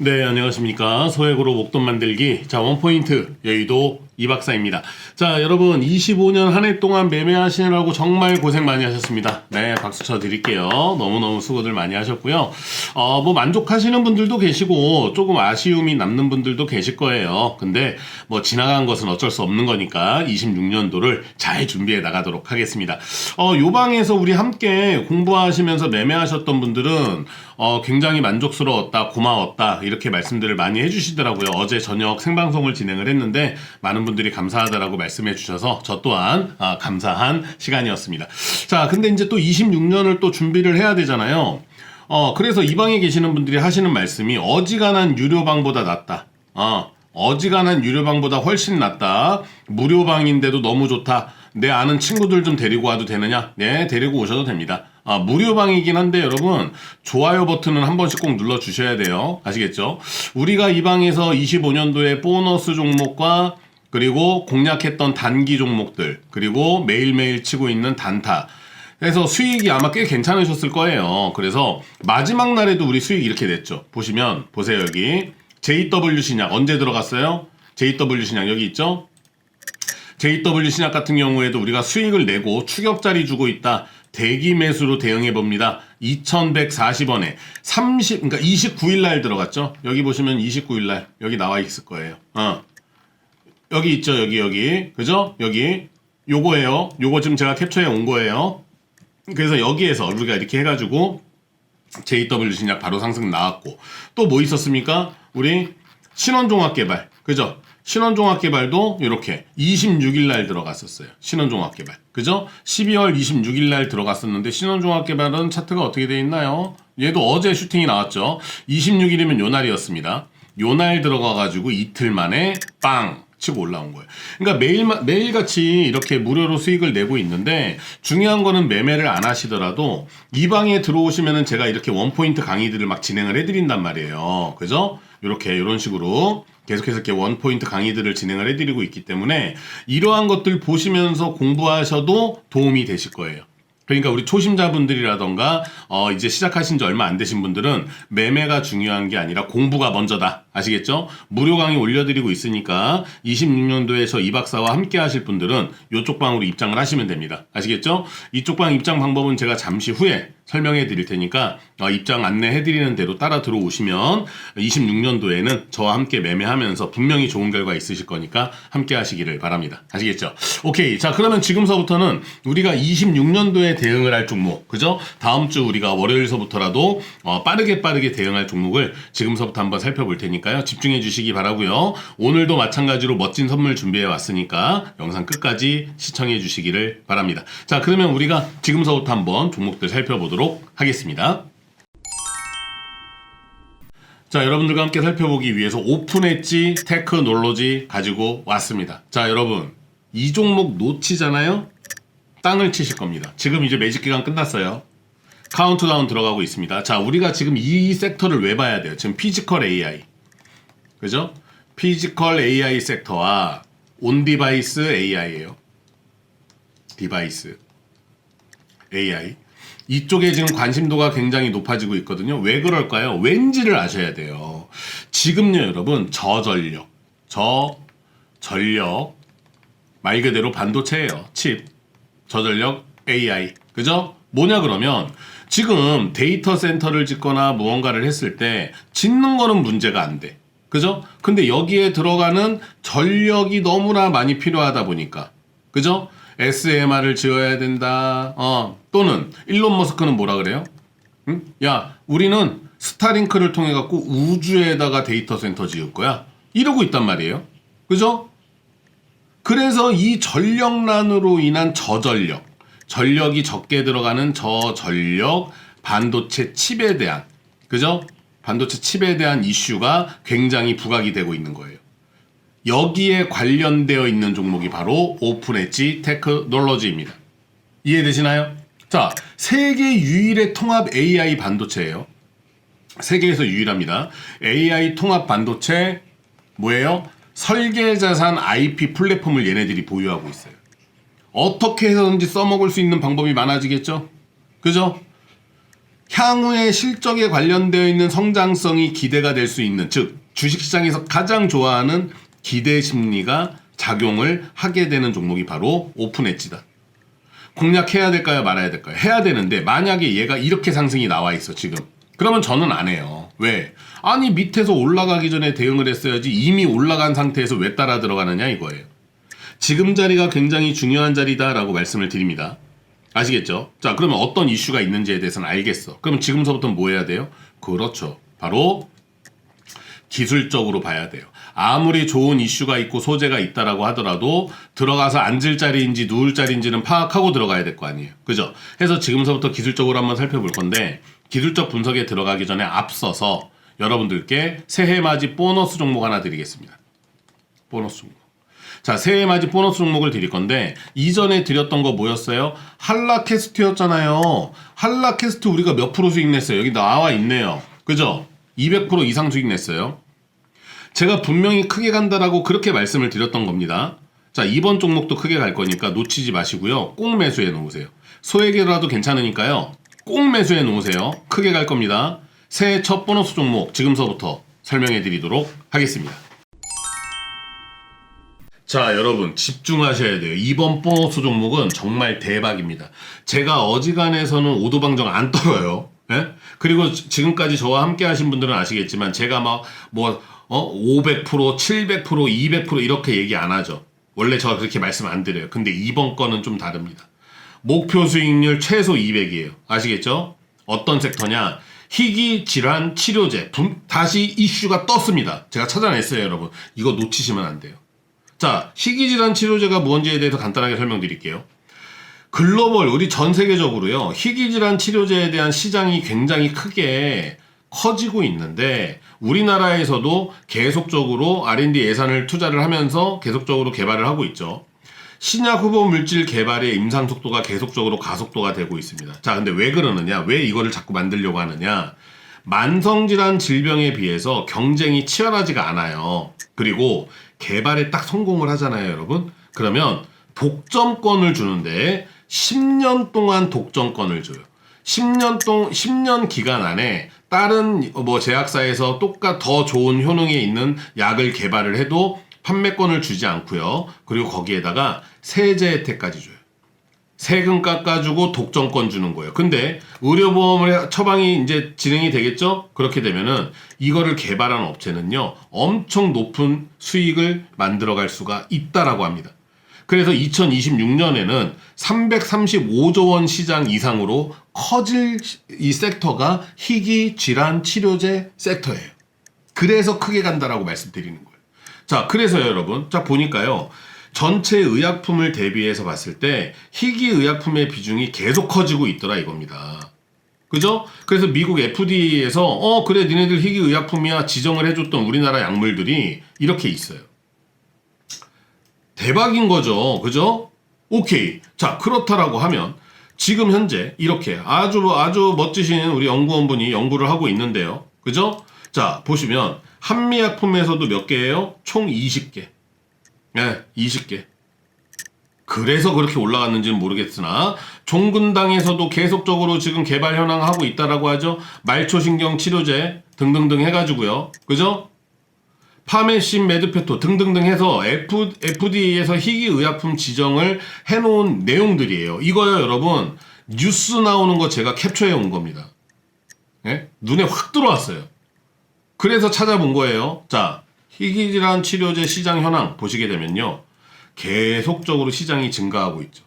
네, 안녕하십니까. 소액으로 목돈 만들기. 자, 원포인트 여의도 이 박사입니다. 자, 여러분, 25년 한 해 동안 매매하시느라고 정말 고생 많이 하셨습니다. 네, 박수 쳐 드릴게요. 너무너무 수고들 많이 하셨고요. 어, 뭐, 만족하시는 분들도 계시고, 조금 아쉬움이 남는 분들도 계실 거예요. 근데, 뭐, 지나간 것은 어쩔 수 없는 거니까, 26년도를 잘 준비해 나가도록 하겠습니다. 어, 요 방에서 우리 함께 공부하시면서 매매하셨던 분들은, 어, 굉장히 만족스러웠다, 고마웠다, 이렇게 말씀들을 많이 해 주시더라고요. 어제 저녁 생방송을 진행을 했는데, 많은 분들이 감사하다라고 말씀해 주셔서, 저 또한, 아, 감사한 시간이었습니다. 자, 근데 이제 또 26년을 또 준비를 해야 되잖아요. 어, 그래서 이 방에 계시는 분들이 하시는 말씀이 어지간한 유료방보다 낫다. 어, 어지간한 유료방보다 훨씬 낫다. 무료방인데도 너무 좋다. 내 아는 친구들 좀 데리고 와도 되느냐? 네, 데리고 오셔도 됩니다. 아, 무료방이긴 한데 여러분, 좋아요 버튼은 한 번씩 꼭 눌러 주셔야 돼요. 아시겠죠? 우리가 이 방에서 25년도에 보너스 종목과 그리고 공략했던 단기 종목들, 그리고 매일매일 치고 있는 단타, 그래서 수익이 아마 꽤 괜찮으셨을 거예요. 그래서 마지막 날에도 우리 수익 이렇게 냈죠. 보시면 보세요 여기 JW 신약 언제 들어갔어요? JW 신약 여기 있죠? JW 신약 같은 경우에도 우리가 수익을 내고 추격자리 주고 있다. 대기 매수로 대응해 봅니다. 2140원에 30 그러니까 29일 날 들어갔죠. 여기 보시면 29일 날 여기 나와 있을 거예요. 어. 여기 있죠. 여기 여기. 그죠? 여기 요거예요. 요거 지금 제가 캡처해 온 거예요. 그래서 여기에서 우리가 이렇게 해가지고 JW 신약 바로 상승 나왔고 또 뭐 있었습니까? 우리 신원종합개발 그죠? 신원종합개발도 이렇게 26일 날 들어갔었어요. 신원종합개발 그죠? 12월 26일 날 들어갔었는데 신원종합개발은 차트가 어떻게 돼 있나요? 얘도 어제 슈팅이 나왔죠. 26일이면 요 날이었습니다. 요 날 들어가 가지고 이틀 만에 빵 치고 올라온 거예요. 그러니까 매일 매일 같이 이렇게 무료로 수익을 내고 있는데 중요한 거는 매매를 안 하시더라도 이 방에 들어오시면은 제가 이렇게 원 포인트 강의들을 막 진행을 해드린단 말이에요. 그죠? 이렇게 이런 식으로 계속해서 이렇게 원 포인트 강의들을 진행을 해드리고 있기 때문에 이러한 것들 보시면서 공부하셔도 도움이 되실 거예요. 그러니까 우리 초심자분들이라던가 어 이제 시작하신 지 얼마 안 되신 분들은 매매가 중요한 게 아니라 공부가 먼저다. 아시겠죠? 무료 강의 올려드리고 있으니까 26년도에 저이 박사와 함께 하실 분들은 이쪽 방으로 입장을 하시면 됩니다. 아시겠죠? 이쪽 방 입장 방법은 제가 잠시 후에 설명해 드릴 테니까 어, 입장 안내해 드리는 대로 따라 들어오시면 26년도에는 저와 함께 매매하면서 분명히 좋은 결과 있으실 거니까 함께 하시기를 바랍니다. 아시겠죠? 오케이. 자, 그러면 지금서부터는 우리가 26년도에 대응을 할 종목, 그죠? 다음 주 우리가 월요일서부터라도 어, 빠르게 빠르게 대응할 종목을 지금서부터 한번 살펴볼 테니까요. 집중해 주시기 바라고요. 오늘도 마찬가지로 멋진 선물 준비해 왔으니까 영상 끝까지 시청해 주시기를 바랍니다. 자, 그러면 우리가 지금서부터 한번 종목들 살펴보도록 하겠습니다. 자, 여러분들과 함께 살펴보기 위해서 오픈 엣지 테크놀로지 가지고 왔습니다. 자, 여러분. 이 종목 놓치잖아요? 땅을 치실 겁니다. 지금 이제 매직 기간 끝났어요. 카운트다운 들어가고 있습니다. 자, 우리가 지금 이 섹터를 왜 봐야 돼요? 지금 피지컬 AI. 그죠? 피지컬 AI 섹터와 온 디바이스 AI예요. 디바이스 AI. 이쪽에 지금 관심도가 굉장히 높아지고 있거든요. 왜 그럴까요? 왠지를 아셔야 돼요. 지금요, 여러분, 저전력, 저전력, 말 그대로 반도체예요. 칩, 저전력 AI. 그죠? 뭐냐 그러면 지금 데이터 센터를 짓거나 무언가를 했을 때 짓는 거는 문제가 안 돼. 그죠? 근데 여기에 들어가는 전력이 너무나 많이 필요하다 보니까. 그죠? SMR을 지어야 된다. 어, 또는 일론 머스크는 뭐라 그래요? 응? 야, 우리는 스타링크를 통해 갖고 우주에다가 데이터 센터 지을 거야. 이러고 있단 말이에요. 그죠? 그래서 이 전력난으로 인한 저전력, 전력이 적게 들어가는 저전력 반도체 칩에 대한, 그죠? 반도체 칩에 대한 이슈가 굉장히 부각이 되고 있는 거예요. 여기에 관련되어 있는 종목이 바로 오픈 엣지 테크놀로지입니다. 이해되시나요? 자, 세계 유일의 통합 AI 반도체예요. 세계에서 유일합니다. AI 통합 반도체 뭐예요? 설계 자산 IP 플랫폼을 얘네들이 보유하고 있어요. 어떻게 해서든지 써먹을 수 있는 방법이 많아지겠죠? 그죠? 향후의 실적에 관련되어 있는 성장성이 기대가 될 수 있는 즉 주식시장에서 가장 좋아하는 기대 심리가 작용을 하게 되는 종목이 바로 오픈 엣지다. 공략해야 될까요? 말아야 될까요? 해야 되는데 만약에 얘가 이렇게 상승이 나와 있어 지금 그러면 저는 안 해요. 왜? 아니 밑에서 올라가기 전에 대응을 했어야지 이미 올라간 상태에서 왜 따라 들어가느냐 이거예요. 지금 자리가 굉장히 중요한 자리다라고 말씀을 드립니다. 아시겠죠? 자, 그러면 어떤 이슈가 있는지에 대해서는 알겠어. 그럼 지금서부터 뭐 해야 돼요? 그렇죠. 바로 기술적으로 봐야 돼요. 아무리 좋은 이슈가 있고 소재가 있다라고 하더라도 들어가서 앉을 자리인지 누울 자리인지는 파악하고 들어가야 될 거 아니에요. 그죠? 해서 지금서부터 기술적으로 한번 살펴볼 건데 기술적 분석에 들어가기 전에 앞서서 여러분들께 새해 맞이 보너스 종목 하나 드리겠습니다. 보너스 종목. 자, 새해 맞이 보너스 종목을 드릴 건데 이전에 드렸던 거 뭐였어요? 한라캐스트였잖아요. 한라캐스트 우리가 몇 프로 수익 냈어요? 여기 나와 있네요. 그죠? 200% 이상 수익 냈어요. 제가 분명히 크게 간다라고 그렇게 말씀을 드렸던 겁니다. 자, 이번 종목도 크게 갈 거니까 놓치지 마시고요. 꼭 매수해 놓으세요. 소액이라도 괜찮으니까요. 꼭 매수해 놓으세요. 크게 갈 겁니다. 새해 첫 보너스 종목 지금서부터 설명해 드리도록 하겠습니다. 자, 여러분 집중하셔야 돼요. 이번 보너스 종목은 정말 대박입니다. 제가 어지간해서는 오도방정 안 떨어요. 예? 그리고 지- 지금까지 저와 함께 하신 분들은 아시겠지만 제가 막뭐 어, 500%, 700%, 200% 이렇게 얘기 안 하죠. 원래 저 그렇게 말씀 안 드려요. 근데 이번 거는 좀 다릅니다. 목표 수익률 최소 200이에요. 아시겠죠? 어떤 섹터냐? 희귀 질환 치료제. 분- 다시 이슈가 떴습니다. 제가 찾아냈어요, 여러분. 이거 놓치시면 안 돼요. 자, 희귀 질환 치료제가 뭔지에 대해서 간단하게 설명드릴게요. 글로벌, 우리 전 세계적으로요, 희귀 질환 치료제에 대한 시장이 굉장히 크게 커지고 있는데, 우리나라에서도 계속적으로 R&D 예산을 투자를 하면서 계속적으로 개발을 하고 있죠. 신약 후보 물질 개발의 임상 속도가 계속적으로 가속도가 되고 있습니다. 자, 근데 왜 그러느냐? 왜 이거를 자꾸 만들려고 하느냐? 만성질환 질병에 비해서 경쟁이 치열하지가 않아요. 그리고 개발에 딱 성공을 하잖아요, 여러분. 그러면 독점권을 주는데 10년 동안 독점권을 줘요. 10년 동 10년 기간 안에 다른 뭐 제약사에서 똑같 더 좋은 효능에 있는 약을 개발을 해도 판매권을 주지 않고요. 그리고 거기에다가 세제 혜택까지 줘요. 세금 깎아주고 독점권 주는 거예요. 근데 의료보험을 해- 처방이 이제 진행이 되겠죠? 그렇게 되면은 이거를 개발한 업체는요, 엄청 높은 수익을 만들어갈 수가 있다라고 합니다. 그래서 2026년에는 335조 원 시장 이상으로 커질 이 섹터가 희귀 질환 치료제 섹터예요. 그래서 크게 간다라고 말씀드리는 거예요. 자, 그래서요, 여러분. 자, 보니까요. 전체 의약품을 대비해서 봤을 때 희귀 의약품의 비중이 계속 커지고 있더라 이겁니다. 그죠? 그래서 미국 FDA에서 어 그래 니네들 희귀 의약품이야 지정을 해줬던 우리나라 약물들이 이렇게 있어요. 대박인 거죠. 그죠? 오케이. 자, 그렇다라고 하면 지금 현재 이렇게 아주 아주 멋지신 우리 연구원분이 연구를 하고 있는데요. 그죠? 자, 보시면 한미약품에서도 몇 개예요? 총 20개. 네, 20개. 그래서 그렇게 올라갔는지는 모르겠으나 종근당에서도 계속적으로 지금 개발 현황 하고 있다라고 하죠. 말초신경 치료제 등등등 해가지고요. 그죠? 파메신, 메드페토 등등등 해서 F, FDA에서 희귀의약품 지정을 해놓은 내용들이에요. 이거요, 여러분. 뉴스 나오는 거 제가 캡처해 온 겁니다. 예? 눈에 확 들어왔어요. 그래서 찾아본 거예요. 자, 희귀질환 치료제 시장 현황 보시게 되면요. 계속적으로 시장이 증가하고 있죠.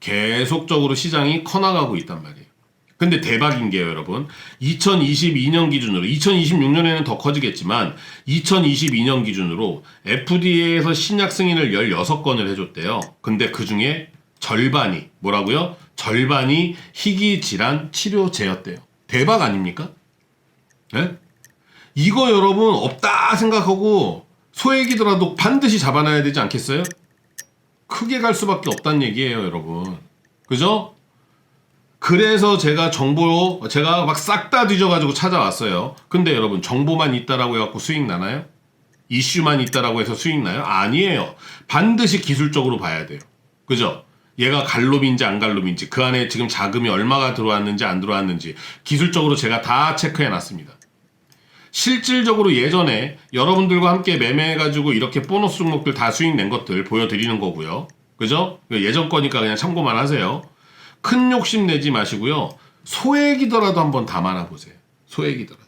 계속적으로 시장이 커나가고 있단 말이에요. 근데 대박인 게요, 여러분. 2022년 기준으로, 2026년에는 더 커지겠지만, 2022년 기준으로 FDA에서 신약 승인을 16건을 해줬대요. 근데 그 중에 절반이, 뭐라고요? 절반이 희귀 질환 치료제였대요. 대박 아닙니까? 네? 이거 여러분 없다 생각하고 소액이더라도 반드시 잡아놔야 되지 않겠어요? 크게 갈 수밖에 없다는 얘기예요, 여러분. 그죠? 그래서 제가 정보 제가 막 싹 다 뒤져가지고 찾아왔어요. 근데 여러분 정보만 있다라고 해갖고 수익 나나요? 이슈만 있다라고 해서 수익 나요? 아니에요. 반드시 기술적으로 봐야 돼요. 그죠? 얘가 갈롭인지 안 갈롭인지 그 안에 지금 자금이 얼마가 들어왔는지 안 들어왔는지 기술적으로 제가 다 체크해 놨습니다. 실질적으로 예전에 여러분들과 함께 매매해가지고 이렇게 보너스 종목들 다 수익 낸 것들 보여드리는 거고요. 그죠? 예전 거니까 그냥 참고만 하세요. 큰 욕심 내지 마시고요. 소액이더라도 한번 담아놔 보세요. 소액이더라도.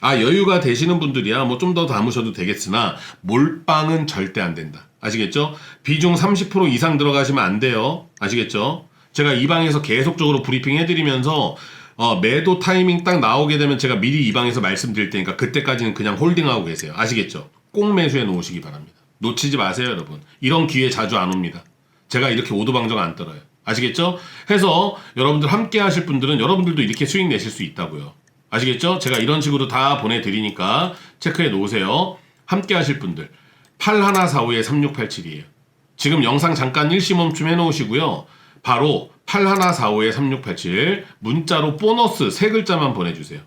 아, 여유가 되시는 분들이야 뭐 좀 더 담으셔도 되겠으나 몰빵은 절대 안 된다. 아시겠죠? 비중 30% 이상 들어가시면 안 돼요. 아시겠죠? 제가 이 방에서 계속적으로 브리핑 해드리면서 어, 매도 타이밍 딱 나오게 되면 제가 미리 이 방에서 말씀드릴 테니까 그때까지는 그냥 홀딩하고 계세요. 아시겠죠? 꼭 매수해 놓으시기 바랍니다. 놓치지 마세요, 여러분. 이런 기회 자주 안 옵니다. 제가 이렇게 오도방정 안 떨어요. 아시겠죠? 해서 여러분들 함께 하실 분들은 여러분들도 이렇게 수익 내실 수 있다고요. 아시겠죠? 제가 이런 식으로 다 보내드리니까 체크해 놓으세요. 함께 하실 분들. 8145에 3687이에요. 지금 영상 잠깐 일시 멈춤 해놓으시고요. 바로 8145에 3687 문자로 보너스 세 글자만 보내주세요.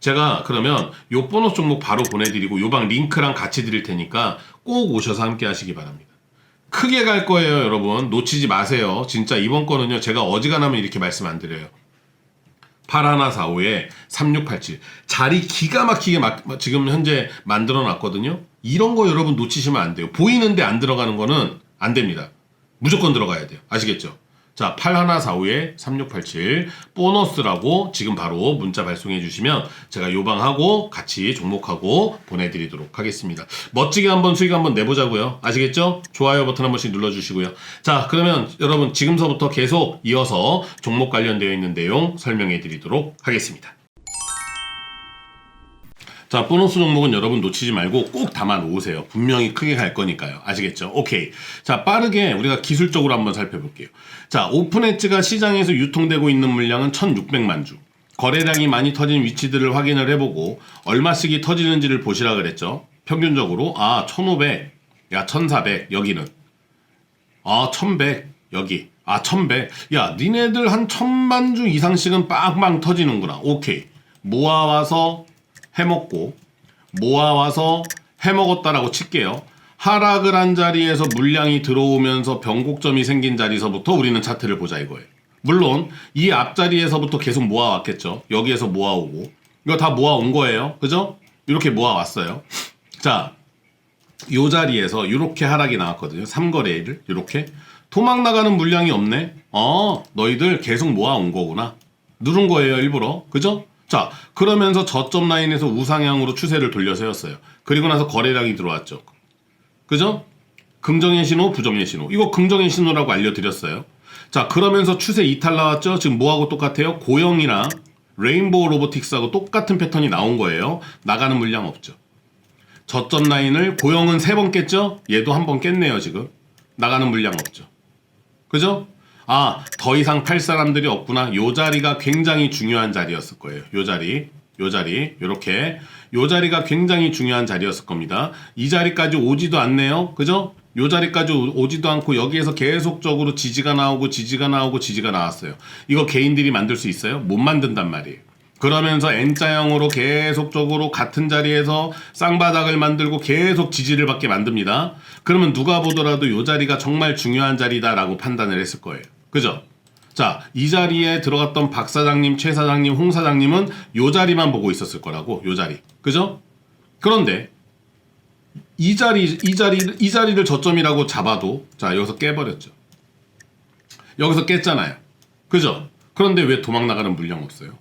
제가 그러면 요 보너스 종목 바로 보내드리고 요 방 링크랑 같이 드릴 테니까 꼭 오셔서 함께 하시기 바랍니다. 크게 갈 거예요, 여러분. 놓치지 마세요. 진짜 이번 거는요, 제가 어지간하면 이렇게 말씀 안 드려요. 8145에 3687. 자리 기가 막히게 막, 지금 현재 만들어 놨거든요. 이런 거 여러분 놓치시면 안 돼요. 보이는데 안 들어가는 거는 안 됩니다. 무조건 들어가야 돼요. 아시겠죠? 자, 8145에 3687 보너스라고 지금 바로 문자 발송해 주시면 제가 요방하고 같이 종목하고 보내드리도록 하겠습니다. 멋지게 한번 수익 한번 내보자고요. 아시겠죠? 좋아요 버튼 한 번씩 눌러주시고요. 자, 그러면 여러분 지금서부터 계속 이어서 종목 관련되어 있는 내용 설명해 드리도록 하겠습니다. 자, 보너스 종목은 여러분 놓치지 말고 꼭 담아 놓으세요. 분명히 크게 갈 거니까요. 아시겠죠? 오케이. 자, 빠르게 우리가 기술적으로 한번 살펴볼게요. 자, 오픈엣지가 시장에서 유통되고 있는 물량은 1,600만 주. 거래량이 많이 터진 위치들을 확인을 해보고 얼마씩이 터지는지를 보시라 그랬죠. 평균적으로 아, 1,500, 야, 1,400 여기는 아, 1,100 여기 아, 1,100. 야, 니네들 한 1,000만 주 이상씩은 빵빵 터지는구나. 오케이. 모아와서 해먹고 모아와서 해먹었다라고 칠게요. 하락을 한 자리에서 물량이 들어오면서 변곡점이 생긴 자리에서부터 우리는 차트를 보자 이거예요. 물론 이 앞자리에서부터 계속 모아왔겠죠. 여기에서 모아오고 이거 다 모아온 거예요. 그죠? 이렇게 모아왔어요. 자, 요 자리에서 이렇게 하락이 나왔거든요. 3거래일 이렇게 도망 나가는 물량이 없네. 어, 너희들 계속 모아온 거구나. 누른 거예요, 일부러. 그죠? 자, 그러면서 저점 라인에서 우상향으로 추세를 돌려 세웠어요. 그리고 나서 거래량이 들어왔죠. 그죠? 긍정의 신호, 부정의 신호. 이거 긍정의 신호라고 알려드렸어요. 자, 그러면서 추세 이탈 나왔죠? 지금 뭐하고 똑같아요? 고영이랑 레인보우 로보틱스하고 똑같은 패턴이 나온 거예요. 나가는 물량 없죠. 저점 라인을 고영은 세 번 깼죠? 얘도 한 번 깼네요, 지금. 나가는 물량 없죠. 그죠? 아, 더 이상 팔 사람들이 없구나. 요 자리가 굉장히 중요한 자리였을 거예요. 요 자리. 요 자리. 요렇게. 요 자리가 굉장히 중요한 자리였을 겁니다. 이 자리까지 오지도 않네요. 그죠? 요 자리까지 오- 오지도 않고 여기에서 계속적으로 지지가 나오고 지지가 나오고 지지가 나왔어요. 이거 개인들이 만들 수 있어요? 못 만든단 말이에요. 그러면서 N자형으로 계속적으로 같은 자리에서 쌍바닥을 만들고 계속 지지를 받게 만듭니다. 그러면 누가 보더라도 요 자리가 정말 중요한 자리다라고 판단을 했을 거예요. 그죠? 자, 이 자리에 들어갔던 박 사장님, 최 사장님, 홍 사장님은 요 자리만 보고 있었을 거라고, 요 자리. 그죠? 그런데 이 자리, 이 자리, 이 자리를 저점이라고 잡아도 자, 여기서 깨버렸죠. 여기서 깼잖아요. 그죠? 그런데 왜 도망 나가는 물량 없어요?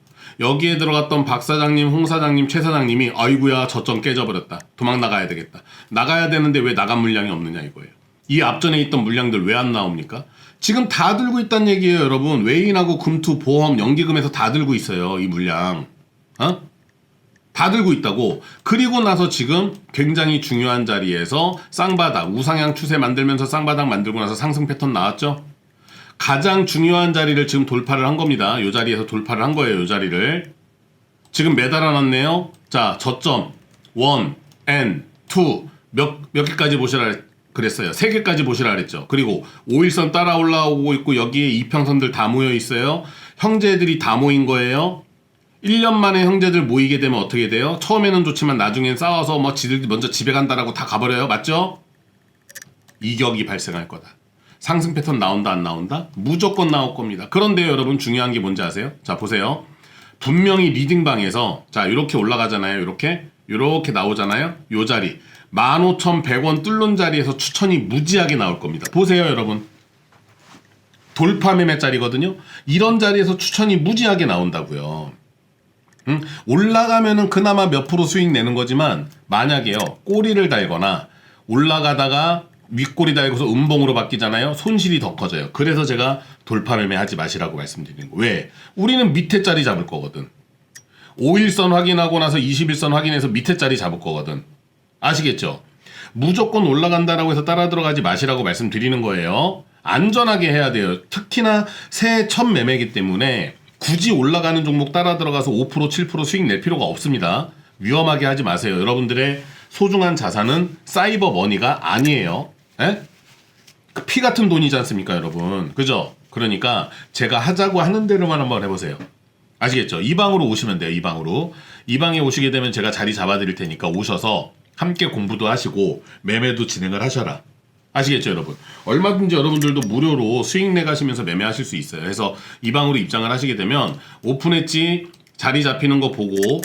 여기에 들어갔던 박 사장님, 홍 사장님, 최 사장님이 아이구야 저점 깨져버렸다. 도망 나가야 되겠다. 나가야 되는데 왜 나간 물량이 없느냐 이거예요. 이 앞전에 있던 물량들 왜 안 나옵니까? 지금 다 들고 있다는 얘기예요, 여러분. 외인하고 금투, 보험, 연기금에서 다 들고 있어요, 이 물량. 어? 다 들고 있다고. 그리고 나서 지금 굉장히 중요한 자리에서 쌍바닥, 우상향 추세 만들면서 쌍바닥 만들고 나서 상승 패턴 나왔죠? 가장 중요한 자리를 지금 돌파를 한 겁니다. 요 자리에서 돌파를 한 거예요. 요 자리를. 지금 매달아 놨네요. 자, 저점 1, N, 2 몇, 몇 개까지 보시라 그랬어요. 세 개까지 보시라 그랬죠. 그리고 5일선 따라 올라오고 있고 여기에 이평선들 다 모여 있어요. 형제들이 다 모인 거예요. 1년 만에 형제들 모이게 되면 어떻게 돼요? 처음에는 좋지만 나중엔 싸워서 뭐 지들 먼저 집에 간다라고 다 가버려요. 맞죠? 이격이 발생할 거다. 상승 패턴 나온다 안 나온다? 무조건 나올 겁니다. 그런데 여러분 중요한 게 뭔지 아세요? 자 보세요. 분명히 리딩방에서 자 이렇게 올라가잖아요. 이렇게 이렇게 나오잖아요. 요 자리 15,100원 뚫는 자리에서 추천이 무지하게 나올 겁니다. 보세요 여러분. 돌파 매매짜리거든요. 이런 자리에서 추천이 무지하게 나온다고요. 음, 올라가면은 그나마 몇 프로 수익 내는 거지만 만약에요 꼬리를 달거나 올라가다가 윗꼬리 달고서 음봉으로 바뀌잖아요 손실이 더 커져요 그래서 제가 돌파 매매 하지 마시라고 말씀드리는 거 왜? 우리는 밑에 자리 잡을 거거든 5일선 확인하고 나서 21선 확인해서 밑에 자리 잡을 거거든 아시겠죠? 무조건 올라간다라고 해서 따라 들어가지 마시라고 말씀드리는 거예요. 안전하게 해야 돼요. 특히나 새해 첫 매매이기 때문에 굳이 올라가는 종목 따라 들어가서 5% 7% 수익 낼 필요가 없습니다. 위험하게 하지 마세요. 여러분들의 소중한 자산은 사이버 머니가 아니에요. 에? 그피 같은 돈이지 않습니까, 여러분? 그죠? 그러니까 제가 하자고 하는 대로만 한번 해보세요. 아시겠죠? 이 방으로 오시면 돼요. 이 방으로. 이 방에 오시게 되면 제가 자리 잡아드릴 테니까 오셔서 함께 공부도 하시고 매매도 진행을 하셔라. 아시겠죠, 여러분? 얼마든지 여러분들도 무료로 수익 내 가시면서 매매하실 수 있어요. 그래서 이 방으로 입장을 하시게 되면 오픈했지 자리 잡히는 거 보고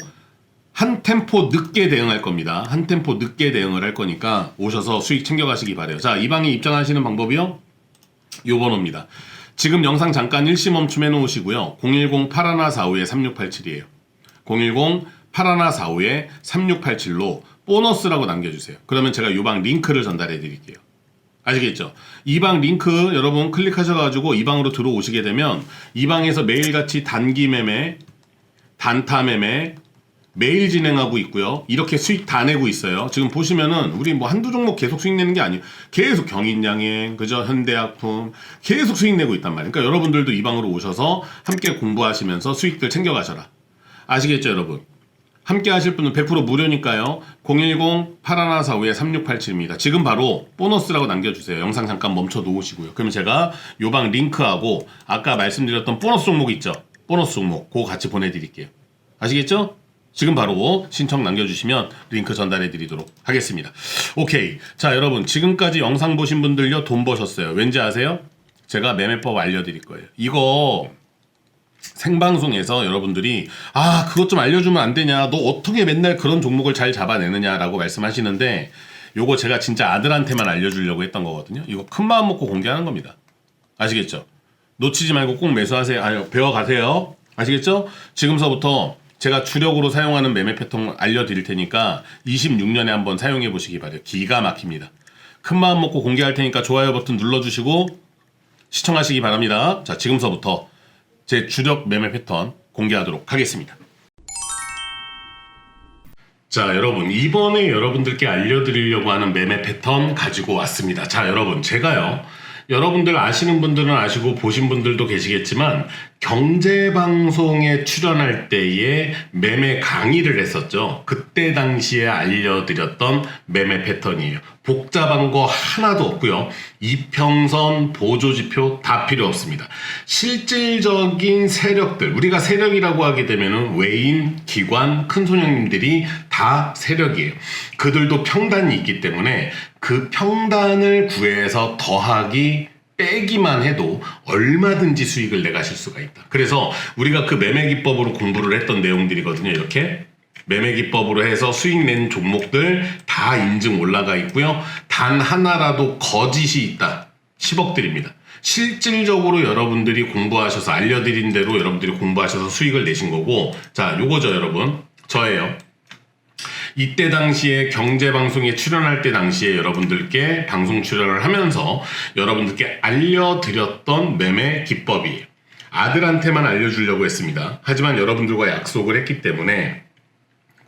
한 템포 늦게 대응할 겁니다. 한 템포 늦게 대응을 할 거니까 오셔서 수익 챙겨가시기 바래요. 자, 이 방에 입장하시는 방법이요. 요 번호입니다. 지금 영상 잠깐 일시 멈춤해 놓으시고요. 010-8145-3687이에요. 010-8145-3687로 보너스라고 남겨주세요. 그러면 제가 요방 링크를 전달해 드릴게요. 아시겠죠? 이 방 링크 여러분 클릭하셔가지고 이 방으로 들어오시게 되면 이 방에서 매일같이 단기 매매, 단타 매매, 매일 진행하고 있고요. 이렇게 수익 다 내고 있어요. 지금 보시면은 우리 뭐 한두 종목 계속 수익 내는 게 아니에요. 계속 경인양행, 그죠? 현대약품 계속 수익 내고 있단 말이에요. 그러니까 여러분들도 이 방으로 오셔서 함께 공부하시면서 수익들 챙겨가셔라. 아시겠죠, 여러분? 함께 하실 분은 100% 무료니까요. 010-8145-3687입니다. 지금 바로 보너스라고 남겨주세요. 영상 잠깐 멈춰 놓으시고요. 그러면 제가 요방 링크하고 아까 말씀드렸던 보너스 종목 있죠? 보너스 종목 그거 같이 보내드릴게요. 아시겠죠? 지금 바로 신청 남겨주시면 링크 전달해 드리도록 하겠습니다. 오케이. 자, 여러분. 지금까지 영상 보신 분들요, 돈 버셨어요. 왠지 아세요? 제가 매매법 알려드릴 거예요. 이거 생방송에서 여러분들이 아 그것 좀 알려주면 안 되냐? 너 어떻게 맨날 그런 종목을 잘 잡아내느냐라고 말씀하시는데 요거 제가 진짜 아들한테만 알려주려고 했던 거거든요. 이거 큰 마음 먹고 공개하는 겁니다. 아시겠죠 놓치지 말고 꼭 매수하세요. 아니 배워가세요. 아시겠죠? 지금서부터 제가 주력으로 사용하는 매매 패턴 알려드릴 테니까 26년에 한번 사용해 보시기 바래요. 기가 막힙니다. 큰 마음 먹고 공개할 테니까 좋아요 버튼 눌러주시고 시청하시기 바랍니다. 자 지금서부터 제 주력 매매 패턴 공개하도록 하겠습니다. 자, 여러분, 이번에 여러분들께 알려드리려고 하는 매매 패턴 가지고 왔습니다. 자, 여러분, 제가요, 여러분들 아시는 분들은 아시고 보신 분들도 계시겠지만, 경제방송에 출연할 때에 매매 강의를 했었죠. 그때 당시에 알려드렸던 매매 패턴이에요. 복잡한 거 하나도 없고요. 이평선, 보조지표 다 필요 없습니다. 실질적인 세력들, 우리가 세력이라고 하게 되면은 외인, 기관, 큰 손님들이 다 세력이에요. 그들도 평단이 있기 때문에 그 평단을 구해서 더하기 빼기만 해도 얼마든지 수익을 내가실 수가 있다. 그래서 우리가 그 매매 기법으로 공부를 했던 내용들이거든요. 이렇게 매매 기법으로 해서 수익 낸 종목들 다 인증 올라가 있고요. 단 하나라도 거짓이 있다. 10억 드립니다. 실질적으로 여러분들이 공부하셔서 알려드린 대로 여러분들이 공부하셔서 수익을 내신 거고 자 요거죠 여러분 저예요. 이때 당시에 경제 방송에 출연할 때 당시에 여러분들께 방송 출연을 하면서 여러분들께 알려드렸던 매매 기법이에요. 아들한테만 알려주려고 했습니다. 하지만 여러분들과 약속을 했기 때문에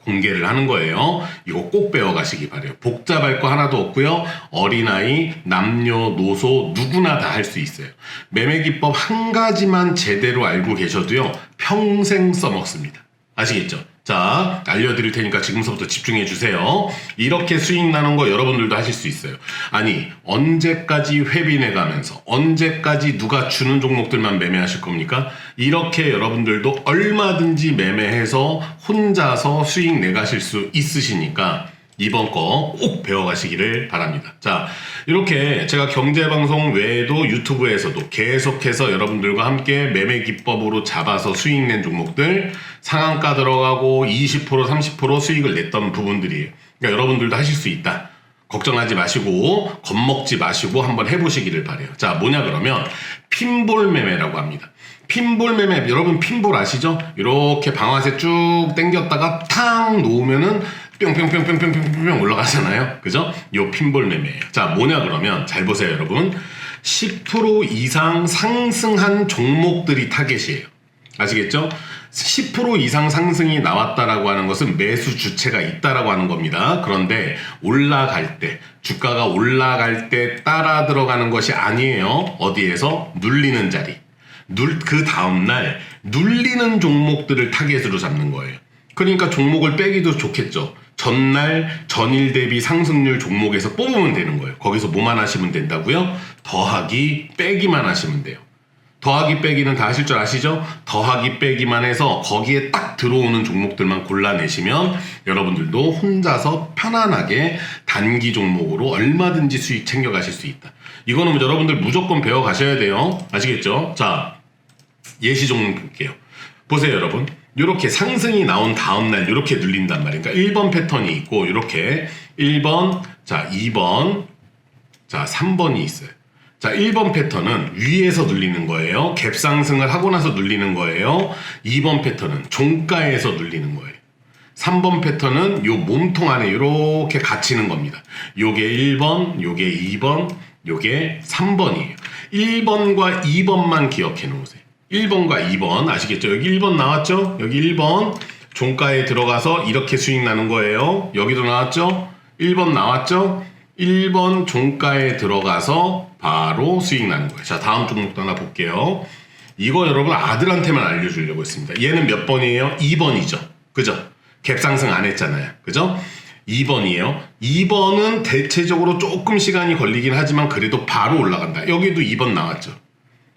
공개를 하는 거예요. 이거 꼭 배워가시기 바래요. 복잡할 거 하나도 없고요. 어린아이, 남녀노소 누구나 다 할 수 있어요. 매매 기법 한 가지만 제대로 알고 계셔도요. 평생 써먹습니다. 아시겠죠? 자, 알려드릴 테니까 지금서부터 집중해 주세요. 이렇게 수익 나는 거 여러분들도 하실 수 있어요. 아니, 언제까지 회비내 가면서, 언제까지 누가 주는 종목들만 매매하실 겁니까? 이렇게 여러분들도 얼마든지 매매해서 혼자서 수익 내 가실 수 있으시니까, 이번 거 꼭 배워가시기를 바랍니다. 자, 이렇게 제가 경제방송 외에도 유튜브에서도 계속해서 여러분들과 함께 매매 기법으로 잡아서 수익 낸 종목들 상한가 들어가고 20% 30% 수익을 냈던 부분들이에요. 그러니까 여러분들도 하실 수 있다. 걱정하지 마시고 겁먹지 마시고 한번 해보시기를 바래요. 자, 뭐냐 그러면 핀볼 매매라고 합니다. 핀볼 매매 여러분 핀볼 아시죠? 이렇게 방아쇠 쭉 당겼다가 탕 놓으면은 뿅뿅뿅뿅뿅뿅뿅 올라가잖아요. 그죠? 요 핀볼 매매예요. 자, 뭐냐 그러면 잘 보세요, 여러분. 10% 이상 상승한 종목들이 타겟이에요. 아시겠죠? 10% 이상 상승이 나왔다라고 하는 것은 매수 주체가 있다라고 하는 겁니다. 그런데 올라갈 때, 주가가 올라갈 때 따라 들어가는 것이 아니에요. 어디에서? 눌리는 자리. 눌, 그 다음 날 눌리는 종목들을 타겟으로 잡는 거예요. 그러니까 종목을 빼기도 좋겠죠. 전날, 전일 대비 상승률 종목에서 뽑으면 되는 거예요. 거기서 뭐만 하시면 된다고요? 더하기, 빼기만 하시면 돼요. 더하기 빼기는 다 하실 줄 아시죠? 더하기 빼기만 해서 거기에 딱 들어오는 종목들만 골라내시면 여러분들도 혼자서 편안하게 단기 종목으로 얼마든지 수익 챙겨가실 수 있다. 이거는 여러분들 무조건 배워 가셔야 돼요. 아시겠죠? 자, 예시 종목 볼게요. 보세요, 여러분. 이렇게 상승이 나온 다음날 이렇게 눌린단 말이에요. 그러니까 1번 패턴이 있고 이렇게 1번, 자, 2번, 자, 3번이 있어요. 자, 1번 패턴은 위에서 눌리는 거예요. 갭 상승을 하고 나서 눌리는 거예요. 2번 패턴은 종가에서 눌리는 거예요. 3번 패턴은 요 몸통 안에 이렇게 갇히는 겁니다. 요게 1번, 요게 2번, 요게 3번이에요. 1번과 2번만 기억해 놓으세요. 1번과 2번 아시겠죠? 여기 1번 나왔죠? 여기 1번 종가에 들어가서 이렇게 수익 나는 거예요. 여기도 나왔죠? 1번 나왔죠? 1번 종가에 들어가서 바로 수익 나는 거예요. 자, 다음 종목도 하나 볼게요. 이거 여러분 아들한테만 알려주려고 했습니다. 얘는 몇 번이에요? 2번이죠. 그죠? 갭상승 안 했잖아요. 그죠? 2번이에요. 2번은 대체적으로 조금 시간이 걸리긴 하지만 그래도 바로 올라간다. 여기도 2번 나왔죠.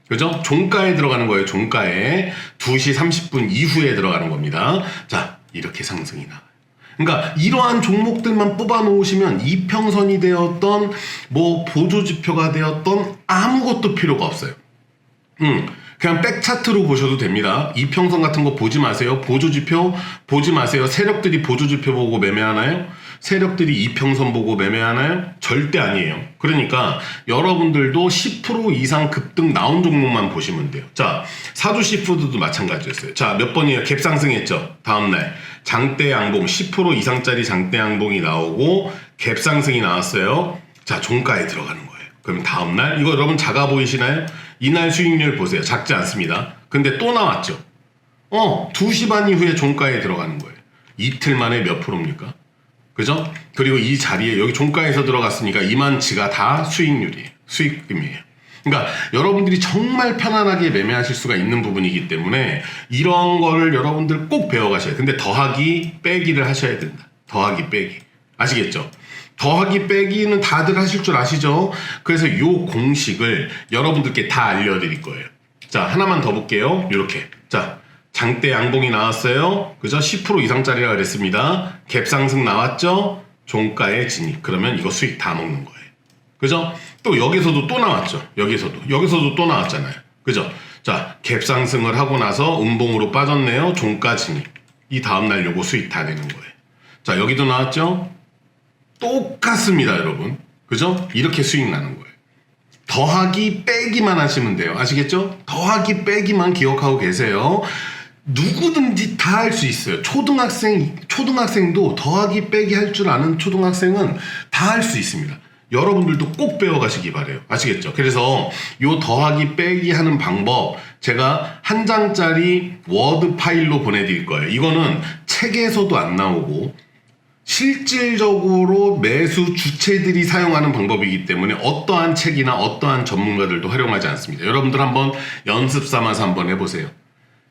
그죠? 종가에 들어가는 거예요. 종가에 2시 30분 이후에 들어가는 겁니다. 자, 이렇게 상승이 나와요. 그러니까 이러한 종목들만 뽑아 놓으시면 이평선이 되었던 뭐 보조 지표가 되었던 아무것도 필요가 없어요. 음, 그냥 백 차트로 보셔도 됩니다. 이평선 같은 거 보지 마세요. 보조 지표 보지 마세요. 세력들이 보조 지표 보고 매매하나요? 세력들이 이평선 보고 매매하나요? 절대 아니에요. 그러니까 여러분들도 10% 이상 급등 나온 종목만 보시면 돼요. 자, 사주 시푸드도 마찬가지였어요. 자, 몇 번이에요? 갭 상승했죠. 다음 날 장대 양봉 10% 이상짜리 장대 양봉이 나오고 갭 상승이 나왔어요. 자, 종가에 들어가는 거예요. 그럼 다음 날 이거 여러분 작아 보이시나요? 이날 수익률 보세요. 작지 않습니다. 근데 또 나왔죠. 어, 2시 반 이후에 종가에 들어가는 거예요. 이틀 만에 몇 프로입니까? 그죠? 그리고 이 자리에 여기 종가에서 들어갔으니까 이만치가 다 수익률이에요. 수익금이에요. 그러니까 여러분들이 정말 편안하게 매매하실 수가 있는 부분이기 때문에 이런 거를 여러분들 꼭 배워가셔야 돼요. 근데 더하기 빼기를 하셔야 된다. 더하기 빼기. 아시겠죠? 더하기 빼기는 다들 하실 줄 아시죠? 그래서 요 공식을 여러분들께 다 알려드릴 거예요. 자, 하나만 더 볼게요. 이렇게. 자, 장대 양봉이 나왔어요. 그죠? 10% 이상짜리라 그랬습니다. 갭 상승 나왔죠? 종가에 진입. 그러면 이거 수익 다 먹는 거예요. 그죠? 또 여기서도 또 나왔죠. 여기서도. 여기서도 또 나왔잖아요. 그죠? 자, 갭 상승을 하고 나서 음봉으로 빠졌네요. 종가 진입. 이 다음날 요거 수익 다 내는 거예요. 자, 여기도 나왔죠? 똑같습니다, 여러분. 그죠? 이렇게 수익 나는 거예요. 더하기 빼기만 하시면 돼요. 아시겠죠? 더하기 빼기만 기억하고 계세요. 누구든지 다 할 수 있어요. 초등학생, 초등학생도 더하기 빼기 할 줄 아는 초등학생은 다 할 수 있습니다. 여러분들도 꼭 배워가시기 바래요. 아시겠죠? 그래서 요 더하기 빼기 하는 방법 제가 한 장짜리 워드 파일로 보내드릴 거예요. 이거는 책에서도 안 나오고 실질적으로 매수 주체들이 사용하는 방법이기 때문에 어떠한 책이나 어떠한 전문가들도 활용하지 않습니다. 여러분들 한번 연습 삼아서 한번 해보세요.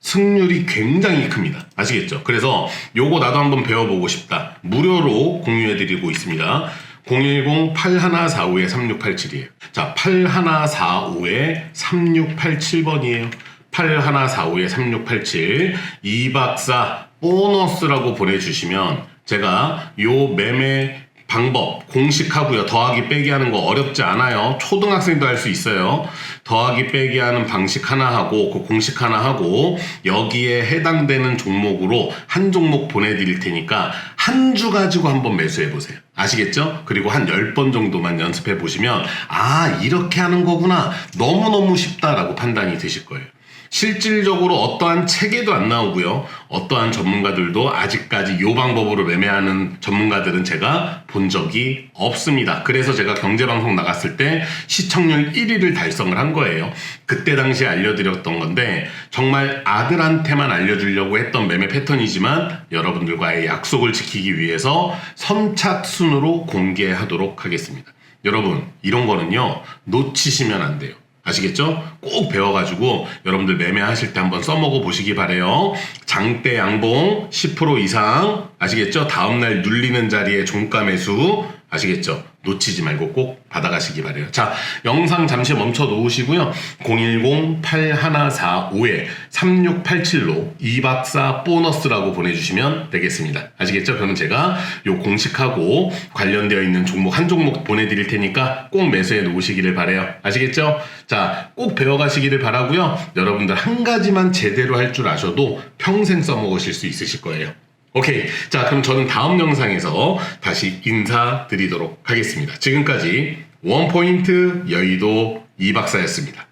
승률이 굉장히 큽니다. 아시겠죠? 그래서 요거 나도 한번 배워보고 싶다. 무료로 공유해드리고 있습니다. 010-8145-3687이에요. 자, 8145-3687번이에요. 8145-3687. 이 박사 보너스라고 보내주시면 제가 요 매매 방법 공식하고요. 더하기 빼기 하는 거 어렵지 않아요. 초등학생도 할 수 있어요. 더하기 빼기 하는 방식 하나 하고 그 공식 하나 하고 여기에 해당되는 종목으로 한 종목 보내드릴 테니까 한 주 가지고 한번 매수해 보세요. 아시겠죠? 그리고 한 10번 정도만 연습해 보시면 아 이렇게 하는 거구나 너무너무 쉽다라고 판단이 되실 거예요. 실질적으로 어떠한 체계도 안 나오고요. 어떠한 전문가들도 아직까지 요 방법으로 매매하는 전문가들은 제가 본 적이 없습니다. 그래서 제가 경제방송 나갔을 때 시청률 1위를 달성을 한 거예요. 그때 당시에 알려드렸던 건데 정말 아들한테만 알려주려고 했던 매매 패턴이지만 여러분들과의 약속을 지키기 위해서 선착순으로 공개하도록 하겠습니다. 여러분 이런 거는요 놓치시면 안 돼요. 아시겠죠? 꼭 배워가지고 여러분들 매매하실 때 한번 써먹어 보시기 바래요. 장대 양봉 10% 이상 아시겠죠? 다음날 눌리는 자리에 종가 매수 아시겠죠? 놓치지 말고 꼭 받아가시기 바래요. 자, 영상 잠시 멈춰 놓으시고요. 010-8145-3687로 이박사 보너스라고 보내주시면 되겠습니다. 아시겠죠? 그러면 제가 요 공식하고 관련되어 있는 종목 한 종목 보내드릴 테니까 꼭 매수해 놓으시기를 바래요. 아시겠죠? 자, 꼭 배워가시기를 바라고요. 여러분들 한 가지만 제대로 할 줄 아셔도 평생 써먹으실 수 있으실 거예요. 오케이. 자, 그럼 저는 다음 영상에서 다시 인사드리도록 하겠습니다. 지금까지 원포인트 여의도 이박사였습니다.